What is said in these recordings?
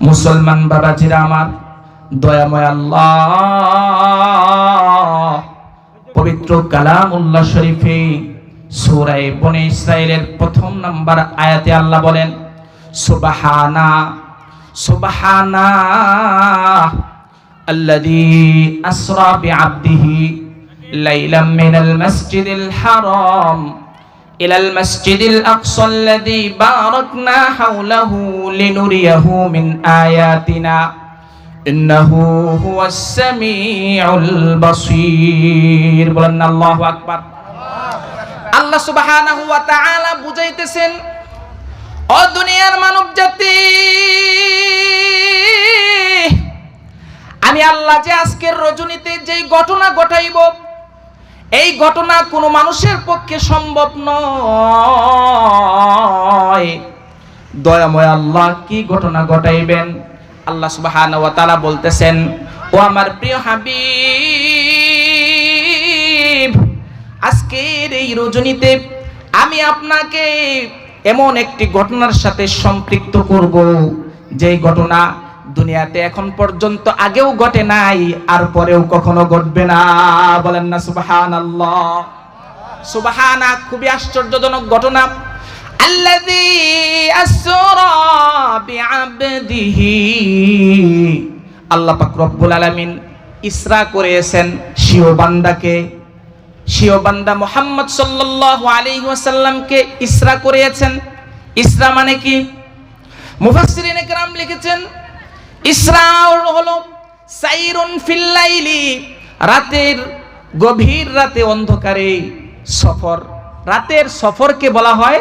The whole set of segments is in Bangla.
মুসলমান বাবাজিরা আমার দয়াময় আল্লাহ পবিত্র কালামুল্লাহ শরীফে সূরায়ে বনে ইসরাইলের প্রথম নাম্বার আয়াতে আল্লাহ বলেন সুবহানা সুবহানা الذي أسرى بعبده ليلا من المسجد الحرام إلى المسجد الأقصى الذي باركنا حوله لنريه من آياتنا إنه هو السميع البصير بلن الله أكبر আল্লাহ সুবহানাহু ওয়া তাআলা বুঝাইতেছেন ও দুনিয়ার মানব জাতি আমি আল্লাহ যে আজকের রজনীতে যেই ঘটনা ঘটাইব এই ঘটনা কোনো মানুষের পক্ষে সম্ভব নয়। দয়াময় আল্লাহ, কি ঘটনা ঘটাইবেন? আল্লাহ সুবহানাহু ওয়া তাআলা বলতেছেন, ও আমার প্রিয় হাবিব, আজকের এই রজনীতে আমি আপনাকে এমন একটি ঘটনার সাথে সম্পৃক্ত করব, যেই ঘটনা দুনিয়াতে এখন পর্যন্ত আগেও ঘটে নাই, আর পরেও কখনো ঘটবে না। বলেন না সুবাহান আল্লাহ সুবাহানা, খুবই আশ্চর্যজনক ঘটনা। আল্লাযী আসরা বিআবদিহি। আল্লাহ পাক রব্বুল আলামিন ইসরা করেছেন সিও বান্দাকে। সিও বান্দা মুহাম্মদ সাল্লাল্লাহু আলাইহি ওয়াসাল্লামকে ইসরা করেছেন। ইসরা মানে কি? মুফাসসিরিনে কেরাম লিখেছেন ইসরা হলো সাইরুন ফিল্লাইলি রাতের গভীর রাতে অন্ধকারে সফর রাতের সফরকে বলা হয়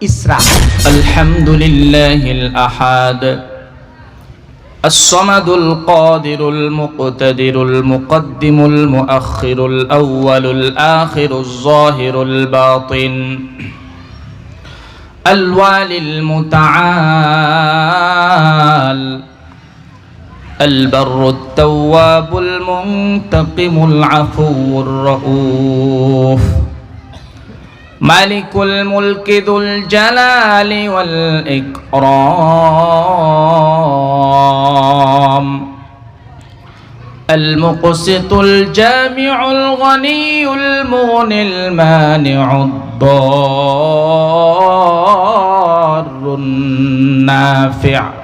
ইসরা আলহামদুলিল্লাহিল আহাদ الصمد القادر المقتدر المقدم المؤخر الأول الآخر الظاهر الباطن الوالي المتعال البر التواب المنتقم العفو الرؤوف. مالك الملك ذو الجلال والإكرام. المقسط الجامع الغني المغني المانع الضار النافع.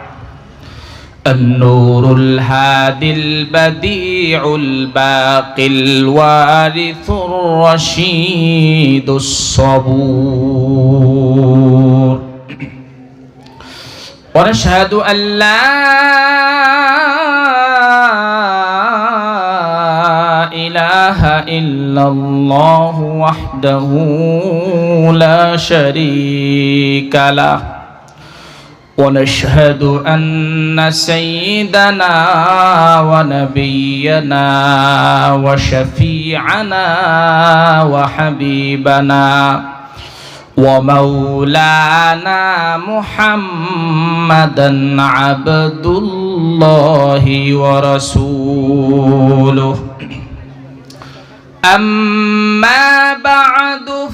النور الهادي البديع الباقي الوارث الرشيد الصبور. ونشهد أن لا إله إلا الله وحده لا شريك له. ونشهد أن سيدنا ونبينا وشفيعنا وحبيبنا ومولانا محمدا عبد الله ورسوله. أما بعد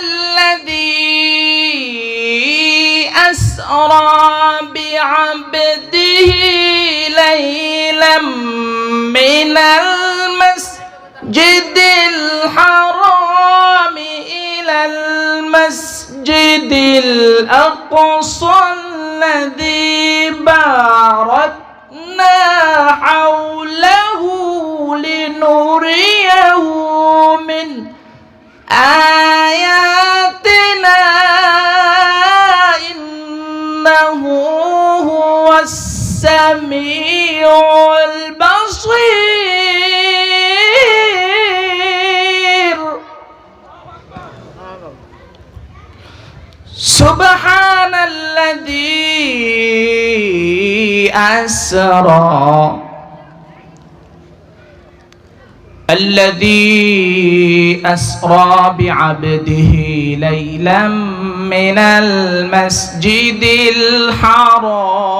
الذي أسرى بعبده ليلا من المسجد الحرام إلى المسجد الأقصى الذي باركنا السميع البصير سبحان الذي أسرى. الذي أسرى بعبده ليلا من المسجد الحرام.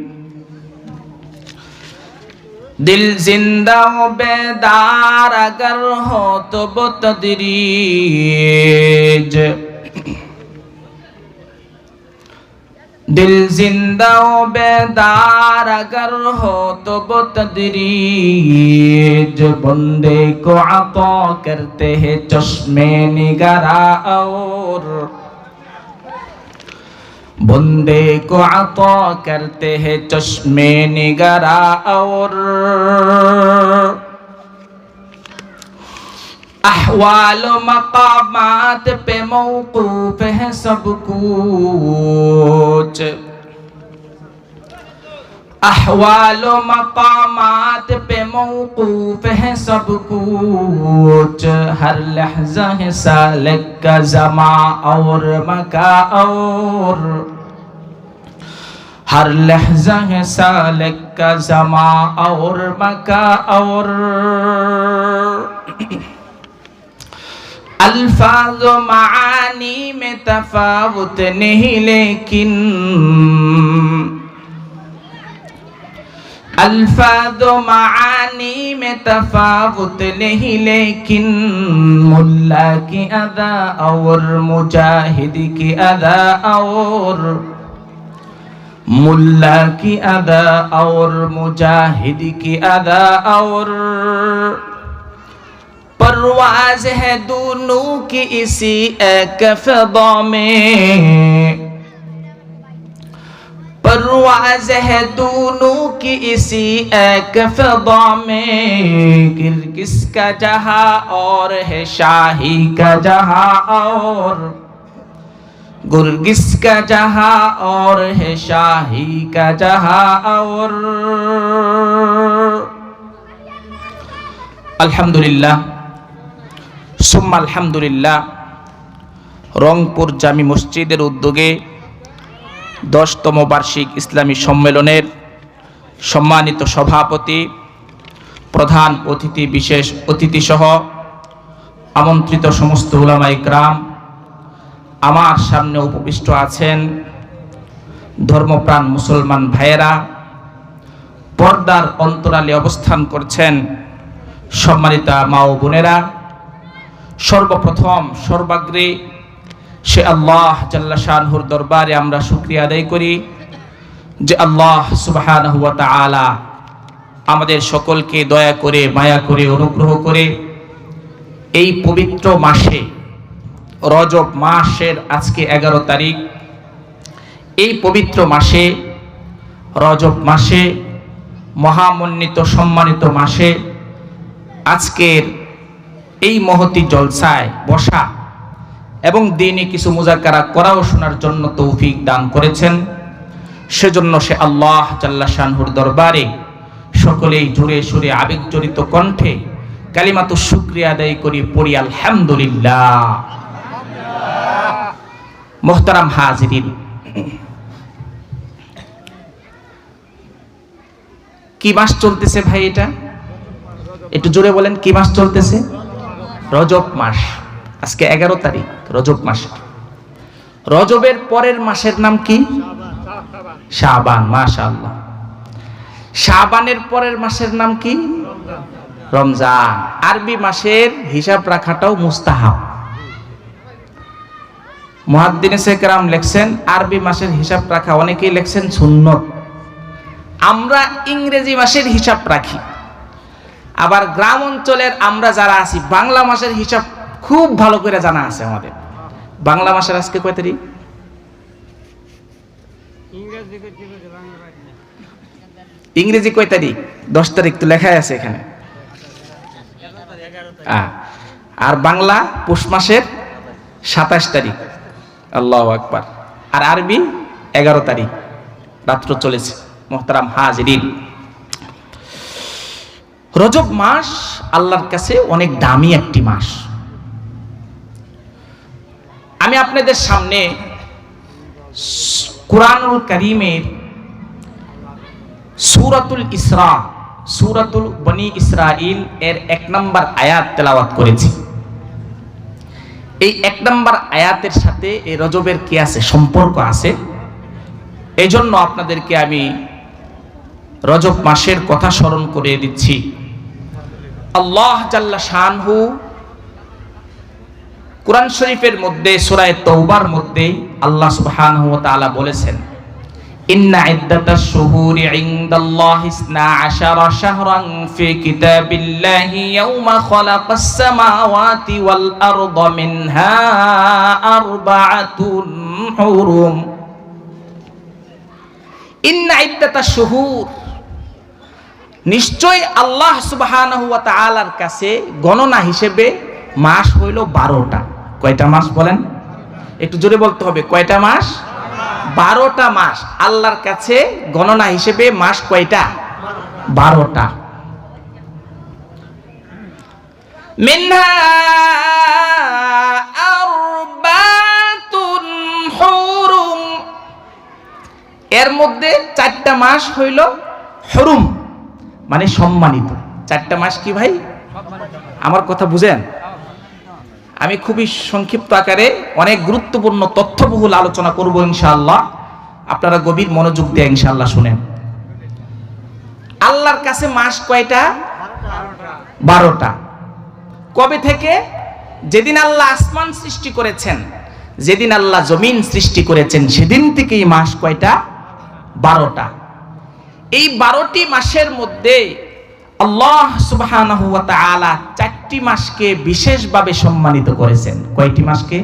दिल जिंदा हो बेदार अगर हो तो वो तदरीज दिल जिंदा हो बेदार अगर हो तो वो तदरीज बंदे को अता करते हैं चश्मे निगरा और بندے کو عطا کرتے ہیں چشمے نگرا اور احوال و مقامات پہ موقوف ہے سب کچھ احوال و مقامات پہ موقوف ہے سب کچھ ہر لحظہ ہے سالک کا زماں اور مکہ اور ہر لہجہ ہے سالک کا زما اور مکا اور الفاظ و معانی میں تفاوت نہیں لیکن الفاظ و معانی میں تفاوت نہیں لیکن ملا کی ادا اور مجاہد کی ادا اور मुल्ला की अदा और मुजाहिद की अदा और परवाज है दोनों की इसी एक फदा में। परवाज है दोनों की इसी एक फदा में। किस का जहा और है शाही का जहा और गुरगिस का जहा और है शाही का जहा और আলহামদুলিল্লাহ সুম্মা আলহামদুলিল্লাহ রংপুর জামি মসজিদের উদ্যোগে দশতম বার্ষিক ইসলামী সম্মেলনের সম্মানিত সভাপতি প্রধান অতিথি বিশেষ অতিথিসহ আমন্ত্রিত সমস্ত উলামাই গ্রাম আমার সামনে উপবিষ্ট আছেন ধর্মপ্রাণ মুসলমান ভাইয়েরা, পর্দার অন্তরালে অবস্থান করছেন সম্মানিতা মা ও বোনেরা। সর্বপ্রথম, সর্বাগ্রে সে আল্লাহ জাল্লা শানহুর দরবারে আমরা শুক্রিয়া আদায় করি যে আল্লাহ সুবাহান হুয়া তাআলা আমাদের সকলকে দয়া করে, মায়া করে, অনুগ্রহ করে এই পবিত্র মাসে রজব মাসের আজকে এগারো তারিখ। এই পবিত্র মাসে, রজব মাসে, মহামন্বিত সম্মানিত মাসে আজকের এই মহতি জলসায় বসা এবং দিনে কিছু মুজাকারা করাও শোনার জন্য তৌফিক দান করেছেন। সেজন্য সে আল্লাহ জাল্লা শানহুর দরবারে সকলেই জুড়ে সুরে আবেগজড়িত কণ্ঠে কালিমাতো শুক্রিয়া আদায় করি, পড়ি আলহামদুলিল্লাহ। মোহতারাম হাজিরিন। কি মাস চলতেছে ভাই এটা? একটু জোরে বলেন, কি মাস চলতেছে? রজব মাস। আজকে এগারো তারিখ, রজব মাস। রজবের পরের মাসের নাম কি? শাবান, মাশাআল্লাহ। শাবানের পরের মাসের নাম কি? রমজান। আরবি মাসের হিসাব রাখাটাও মুস্তাহাব। মুহাদ্দিন সেকরাম লেখছেন আরবি মাসের হিসাব রাখা অনেকেই লেখছেন সুন্নত। আমরা ইংরেজি মাসের হিসাব রাখি। আবার গ্রাম অঞ্চলের আমরা যারা আছি বাংলা মাসের হিসাব খুব ভালো করে জানা আছে আমাদের। বাংলা মাসের আজকে কয় তারিখ? ইংরেজি কয় তারিখ? দশ তারিখ তো লেখাই আছে এখানে। আর বাংলা পৌষ মাসের সাতাশ তারিখ। আল্লাহ আকবার। আর আরবি এগারো তারিখ, রাত্র চলেছে, মোহতারাম হাজরিন। রজব মাস আল্লাহর কাছে অনেক দামি একটি মাস। আমি আপনাদের সামনে কুরআনুল করিমের সূরাতুল ইসরা, সূরাতুল বনি ইসরাইল এর এক নম্বর আয়াত তেলাওয়াত করেছি। এই এক নম্বর আয়াতের সাথে এই রজবের কি আছে? সম্পর্ক আছে। এই জন্য আপনাদেরকে আমি রজব মাসের কথা স্মরণ করে দিচ্ছি। আল্লাহ জাল্লা শানহু কোরআন শরীফের মধ্যে সুরায় তৌবার মধ্যে আল্লাহ সুবহানাহু ওয়া বলেছেন ইন্না ইদ্দাতাশ শুহুরি ইনদাল্লাহি ইসনা আশারা শাহরান ফি কিতাবিল্লাহি ইয়াওমা খালাকাস সামাওয়াতি ওয়াল আরদা মিনহা আরবাআতুন হুরুম। ইন্না ইদ্দাতাশ শুহুর। নিশ্চয় আল্লাহ তাআলার কাছে গণনা হিসেবে মাস হইল বারোটা। কয়টা মাস বলেন? একটু জোরে বলতে হবে, কয়টা মাস? বারোটা মাস, আল্লাহর কাছে গণনা হিসেবে মাস কয়টা? বারোটা। এর মধ্যে চারটা মাস হইল হরুম মানে সম্মানিত। চারটা মাস কি ভাই? আমার কথা বুঝেন? আমি খুবই সংক্ষিপ্ত আকারে অনেক গুরুত্বপূর্ণ তথ্যবহুল আলোচনা করব ইনশাআল্লাহ। আপনারা গভীর মনোযোগ দিয়ে ইনশাআল্লাহ শুনেন। আল্লাহর কাছে মাস কয়টা? বারোটা। কবে থেকে? যেদিন আল্লাহ আসমান সৃষ্টি করেছেন, যেদিন আল্লাহ জমিন সৃষ্টি করেছেন, সেদিন থেকেই মাস কয়টা? বারোটা। এই বারোটি মাসের মধ্যে আল্লাহ তাআলা চারটি মাসকে বিশেষভাবে সম্মানিত করেছেন। কয়টি মাসকে?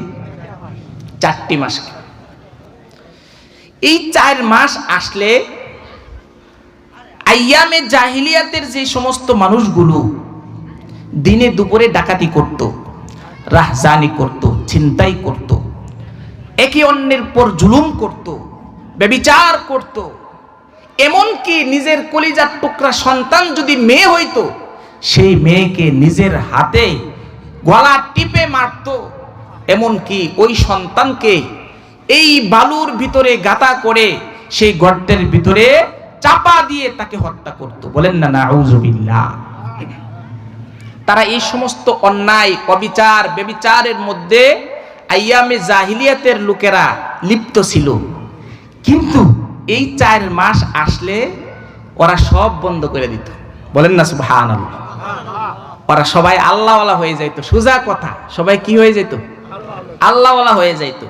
চারটি মাসকে। এই চার মাস আসলে আইয়ামে জাহিলিয়াতের যে সমস্ত মানুষগুলো দিনে দুপুরে ডাকাতি করত, রাহজানি করত, ছিনতাই করত, একে অন্যের পর জুলুম করত, ব্যবিচার করত এমনকি নিজের কলিজার টুকরা সন্তান যদি মেয়ে হইতো, সেই মেয়েকে নিজের হাতে গলা টিপে মারত। এমনকি ওই সন্তানকে এই বালুর ভিতরে গাতা করে সেই গর্তের ভিতরে চাপা দিয়ে তাকে হত্যা করত। বলেন না না তারা এই সমস্ত অন্যায়, অবিচার, বেবিচারের মধ্যে আইয়ামে জাহিলিয়াতের লোকেরা লিপ্ত ছিল। কিন্তু এই চার মাস আসলে ওরা সব বন্ধ করে দিত। বলেন না সুবহান ওরা সবাই আল্লাহওয়ালা হয়ে যাইতো। সোজা কথা, সবাই কি হয়ে যেত আল্লাহওয়ালা হয়ে যাইতো।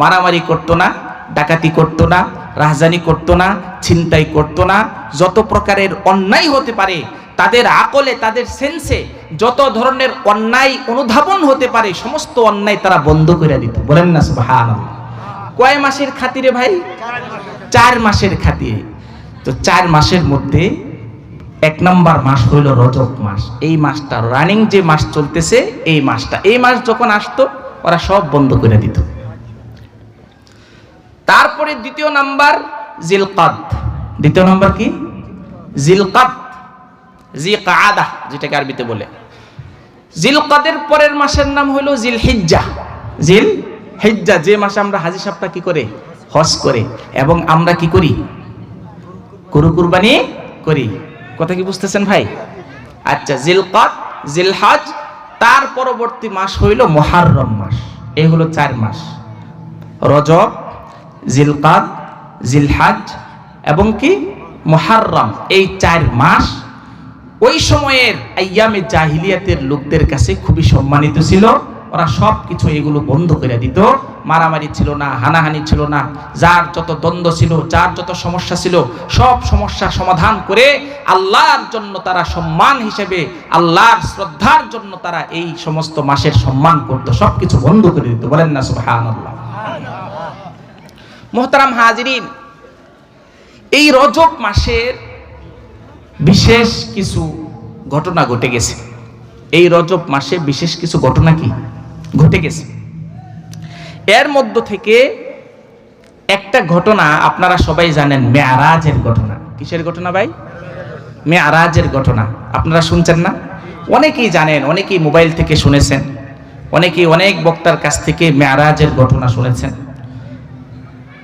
মারামারি করতো না, ডাকাতি করতো না, রাহজানি করতো না, ছিনতাই করতো না, যত প্রকারের অন্যায় হতে পারে, তাদের আকলে, তাদের সেন্সে যত ধরনের অন্যায় অনুধাবন হতে পারে, সমস্ত অন্যায় তারা বন্ধ করে দিত। বলেন না সুবহান কয় মাসের খাতিরে ভাই? চার মাসের খাতিরে তো চার মাসের মধ্যে এক নম্বর মাস হইল রজব মাস। এই মাসটা রানিং যে মাস চলতেছে, এই মাসটা। এই মাস যখন আসতো, ওরা সব বন্ধ করে দিত। তারপরে দ্বিতীয় নাম্বার জিলকাদ দ্বিতীয় নাম্বার কি? জিলকাদ জি কাদা যেটাকে আরবিতে বলে। জিলকাদের পরের মাসের নাম হলো জিল হিজ্জা জিল হিজ্জা যে মাসে আমরা হাজি সাপ্তাহ কি করে? হজ করে। এবং আমরা কি করি? গরু কুরবানি করি। কথা কি বুঝতেছেন ভাই? আচ্ছা জিলকাত, জিলহাজ, তার পরবর্তী মাস হইল মহারম মাস। এই হলো চার মাস। রজব, জিলকাত, জিলহাজ এবং কি? মহারম। এই চার মাস ওই সময়ের আইয়ামে জাহিলিয়াতের লোকদের কাছে খুবই সম্মানিত ছিল। ওরা সব কিছু এগুলো বন্ধ করে দিত। মারামারি ছিল না, হানাহানি ছিল না। যার যত দ্বন্দ্ব ছিল, যার যত সমস্যা ছিল, সব সমস্যা সমাধান করে আল্লাহর জন্য তারা সম্মান হিসেবে, আল্লাহর শ্রদ্ধার জন্য তারা এই সমস্ত মাসের সম্মান করত সব কিছু বন্ধ করে দিত। বলেন না সুবহান আল্লাহ মোহতারাম হাজিরিন, এই রজব মাসের বিশেষ কিছু ঘটনা ঘটে গেছে। এই রজব মাসে বিশেষ কিছু ঘটনা কি? ঘটে গেছে। এর মধ্য থেকে একটা ঘটনা আপনারা সবাই জানেন, মেয়ারাজের ঘটনা। কিসের ঘটনা ভাই? মেয়ারাজের ঘটনা। আপনারা শুনছেন না? অনেকেই জানেন, অনেকেই মোবাইল থেকে শুনেছেন, অনেকেই অনেক বক্তার কাছ থেকে মেয়ারাজের ঘটনা শুনেছেন।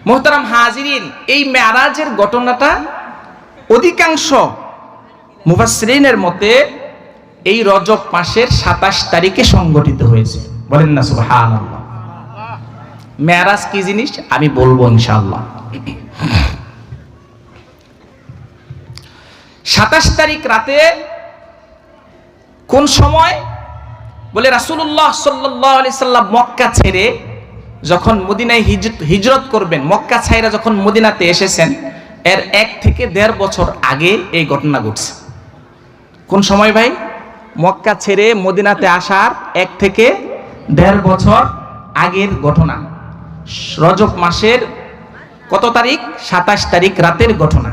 মোহতারাম হাজিরিন, এই মেয়ারাজের ঘটনাটা অধিকাংশ মুফাসরিনের মতে এই রজব মাসের সাতাশ তারিখে সংগঠিত হয়েছে। বলেন না সুবহান মেয়ারাজ কি জিনিস? আমি বলব ইনশাআল্লাহ। সাতাশ তারিখ রাতে কোন সময়? বলে রাসূলুল্লাহ সাল্লাল্লাহু আলাইহি সাল্লাম মক্কা ছেড়ে যখন মদিনায় হিজ- হিজরত করবেন, মক্কা ছাইরা যখন মদিনাতে এসেছেন, এর এক থেকে দেড় বছর আগে এই ঘটনা ঘটছে। কোন সময় ভাই? মক্কা ছেড়ে মদিনাতে আসার এক থেকে দেড় বছর আগের ঘটনা। রজব মাসের কত তারিখ? সাতাশ তারিখ রাতের ঘটনা।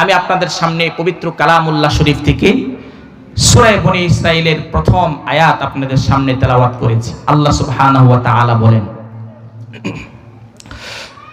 আমি আপনাদের সামনে পবিত্র কালামুল্লাহ শরীফ থেকে সুরায় বনি ইসরাইলের প্রথম আয়াত আপনাদের সামনে তেলাওয়াত করেছি। আল্লাহ সুবহানাহু বলেন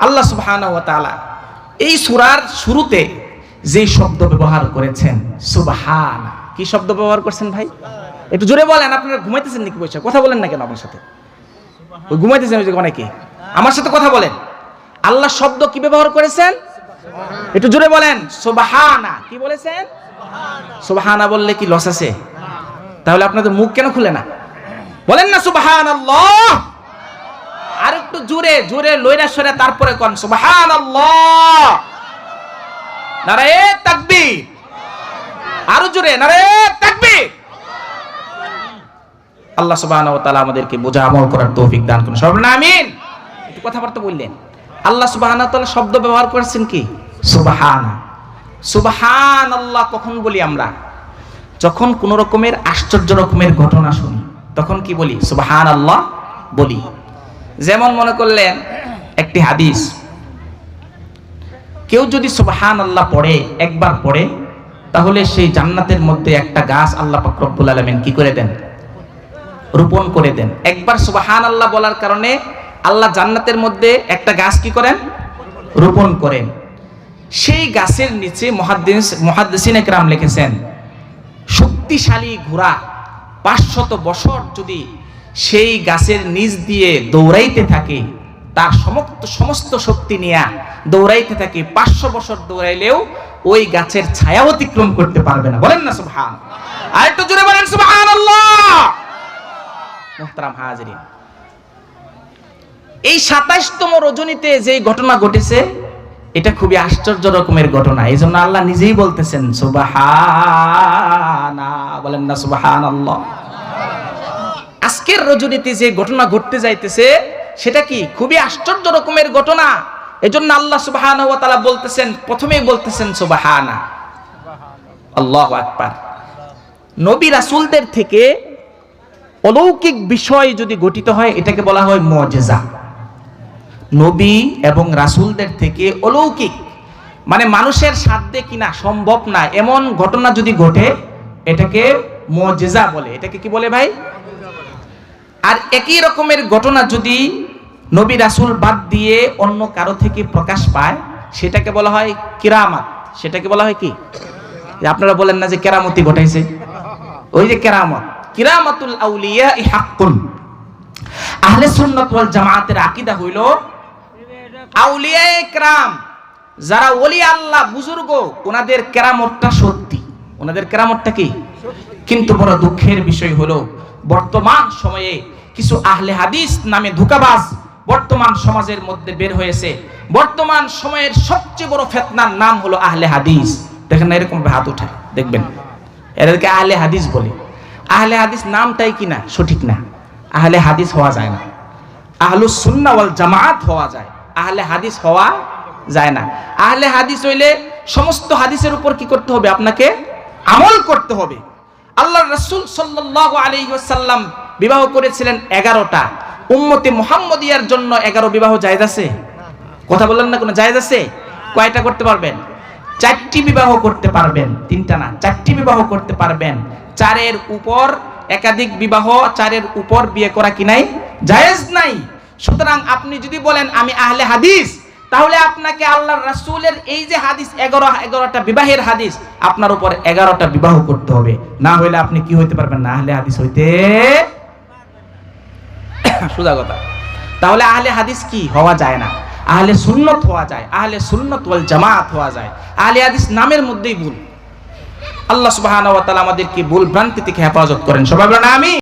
আল্লাহ তাআলা এই সুরার শুরুতে যে শব্দ ব্যবহার করেছেন সুবহান কি শব্দ ব্যবহার করছেন ভাই? একটু জোরে বলেন আপনারা ঘুমাইতেছেন নাকি বসে? কথা বলেন না কেন আমার সাথে? ওই ঘুমাইতেছেন অনেকে। আমার সাথে কথা বলেন। আল্লাহ শব্দ কি ব্যবহার করেছেন? একটু জোরে বলেন সোবাহানা কি বলেছেন? সোবাহানা বললে কি লস আছে? তাহলে আপনাদের মুখ কেন খুলে না? বলেন না সুবহানাল্লাহ! আর একটু জোরে জোরে লইরা সরে তারপরে কোন, সুবহানাল্লাহ। নারায়ে তাকবীর। আরও জোরে নারায়ে তাকবীর। আল্লাহ সুবহানাহু ওয়া তাআলা আমাদেরকে বোঝা, আমল করার তৌফিক দান করুন। সবাই না আমিন। একটু কথাবার্তা বললেন। আল্লাহ সুবহানাহু ওয়া তাআলা শব্দ ব্যবহার করেছেন কি? সুবহানা সুবহানাল্লাহ, কখন বলি আমরা? যখন কোন রকমের আশ্চর্য রকমের ঘটনা শুনি, তখন কি বলি? সুবহানাল্লাহ বলি। যেমন মনে করলেন, একটি হাদিস। কেউ যদি সুবহান আল্লাহ পড়ে, একবার পড়ে, তাহলে সেই জান্নাতের মধ্যে একটা গাছ আল্লাহ পাক রব্বুল আলামিন কি করে দেন? রোপণ করে দেন। একবার সুবহান আল্লাহ বলার কারণে আল্লাহ জান্নাতের মধ্যে একটা গাছ কি করেন? রোপণ করেন। সেই গাছের নিচে মহাদ্দিস, মহাদ্দিসিন একরাম লিখেছেন, শক্তিশালী ঘোড়া পাঁচশত বছর যদি সেই গাছের নিচ দিয়ে দৌড়াইতে থাকে, তার সমস্ত সমস্ত শক্তি নিয়ে দৌড়াইতে থাকে, পাঁচশো বছর দৌড়াইলেও ওই গাছের ছায়া অতিক্রম করতে পারবে না। বলেন না সুবহান। আর একটু বলেন সুবহান এই সাতাইশতম রজনীতে যে ঘটনা ঘটেছে, এটা খুবই আশ্চর্য রকমের ঘটনা। এই জন্য আল্লাহ নিজেই বলতেছেন সুবাহানা বলেন না সুবাহান আল্লাহ আজকের রজনীতে যে ঘটনা ঘটতে যাইতেছে, সেটা কি খুবই আশ্চর্য রকমের ঘটনা? এজন্য আল্লাহ সুবহানাহু ওয়া বলতেছেন, প্রথমেই বলতেছেন সুবহানা। আল্লাহু আকবার। নবী রাসূলদের থেকে অলৌকিক বিষয় যদি গঠিত হয়, এটাকে বলা হয় মজেজা। নবী এবং রাসূলদের থেকে অলৌকিক মানে মানুষের সাধ্যে কিনা সম্ভব না, এমন ঘটনা যদি ঘটে, এটাকে মজেজা বলে। এটাকে কি বলে ভাই? আর একই রকমের ঘটনা যদি নবী রাসূল বাদ দিয়ে অন্য কারও থেকে প্রকাশ পায়, সেটাকে বলা হয় কিরামাত। সেটাকে বলা হয় কি? আপনারা বলেন না যে কেরামতি ঘটাইছে। ওই যে কেরামত। কিরামাতুল আউলিয়া হাক্কুন। আহলে সুন্নাত ওয়াল জামাতের আকীদা হইল আউলিয়া একরাম যারা ওলি আল্লাহ, বুজুর্গ, ওনাদের কেরামতটা সত্যি। ওনাদের কেরামতটা কি? কিন্তু বড় দুঃখের বিষয় হলো বর্তমান সময়ে কিছু আহলে হাদিস নামে ধোকাবাজ বর্তমান সমাজের মধ্যে বের হয়েছে। বর্তমান সময়ের সবচেয়ে বড় ফেতনার নাম হলো আহলে হাদিস। দেখেন না এরকম হাত উঠায় দেখবেন। এদেরকে আহলে হাদিস বলে। আহলে হাদিস নামটাই কিনা সঠিক না। আহলে হাদিস হওয়া যায় না। আহলুস সুন্নাহ ওয়াল জামাত হওয়া যায়। আহলে হাদিস হওয়া যায় না। আহলে হাদিস হইলে সমস্ত হাদিসের উপর কি করতে হবে? আপনাকে আমল করতে হবে। আল্লাহ রসুল সাল্লাল্লাহু আলাইহি ওয়াসাল্লাম বিবাহ করেছিলেন 11টা উম্মতে মুহাম্মদিয়ার জন্য 11 বিবাহ জায়েজ আছে? কথা বললেন না কোনো জায়েজ আছে? কয়টা করতে পারবেন? চারটি বিবাহ করতে পারবেন, তিনটা না, চারটি বিবাহ করতে পারবেন। চারের উপর একাধিক বিবাহ, চারের উপর বিয়ে করা কি নাই? জায়েজ নাই। সুতরাং আপনি যদি বলেন, আমি আহলে হাদিস তাহলে আপনাকে আল্লাহ রাসূলের এই যে হাদিস, এগারো, এগারোটা বিবাহের হাদিস, আপনার উপর এগারোটা বিবাহ করতে হবে। না হইলে আপনি কি হইতে পারবেন? না আহলে হাদিস হইতে সুদা কথা। তাহলে আহলে হাদিস কি? হওয়া যায় না। আহলে সুন্নত হওয়া যায়। আহলে সুন্নত ওয়াল জামাত হওয়া যায়। আহলে হাদিস নামের মধ্যেই ভুল। আল্লাহ সুবহানাহু ওয়া তাআলা আমাদেরকে ভুল ভ্রান্তি থেকে হেফাজত করেন। সবাই বলেন আমি